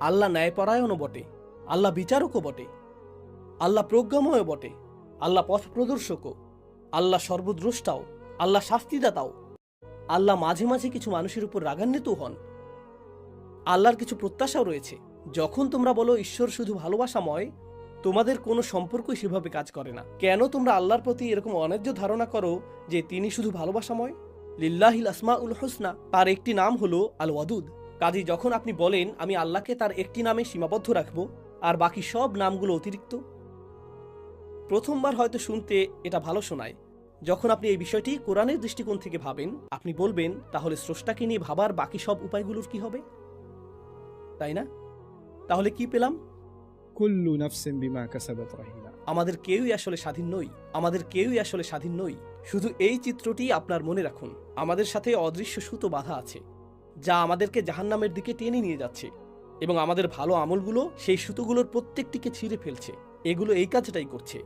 আল্লাহ ন্যায়পরায়ণও বটে, আল্লাহ বিচারকও বটে, আল্লাহ প্রজ্ঞাময় বটে, আল্লাহ পথ প্রদর্শকও, আল্লাহ সর্বদ্রষ্টাও, আল্লাহ শাস্তিদাতাও, আল্লাহ মাঝে মাঝে কিছু মানুষের উপর রাগান্বিত হন। আল্লাহর কিছু প্রত্যাশাও রয়েছে। যখন তোমরা বলো, ঈশ্বর শুধু ভালোবাসাময় তোমাদের কোনো সম্পর্কই সেভাবে কাজ করে না। কেন তোমরা আল্লাহর প্রতি এরকম অন্যায্য ধারণা করো যে তিনি শুধু ভালোবাসাময়? লিল্লাহিল আসমা উল হোসনা। তার একটি নাম হলো আল ওয়াদুদ কাজী যখন আপনি বলেন আমি আল্লাহকে তার একটি নামে সীমাবদ্ধ রাখব আর বাকি সব নামগুলো অতিরিক্ত? প্রথমবার হয়তো শুনতে এটা ভালো শোনায়। যখন আপনি এই বিষয়টি কোরআনের দৃষ্টিকোণ থেকে ভাবেন আপনি বলবেন তাহলে স্রষ্টাকে নিয়ে ভাবার বাকি সব উপায়গুলোর কি হবে? তাই না? তাহলে কি পেলাম? বিমা আমাদের কেউই আসলে স্বাধীন নই। আমাদের কেউই আসলে স্বাধীন নই। শুধু এই চিত্রটি আপনার মনে রাখুন। আমাদের সাথে অদৃশ্য সুতো বাধা আছে। যা আমাদেরকে জাহান্নামের দিকে টেনে নিয়ে যাচ্ছে এবং আমাদের ভালো আমলগুলো সেই সুতোগুলোর প্রত্যেকটিকে ছিঁড়ে ফেলছে। এগুলো এই কাজটাই করছে।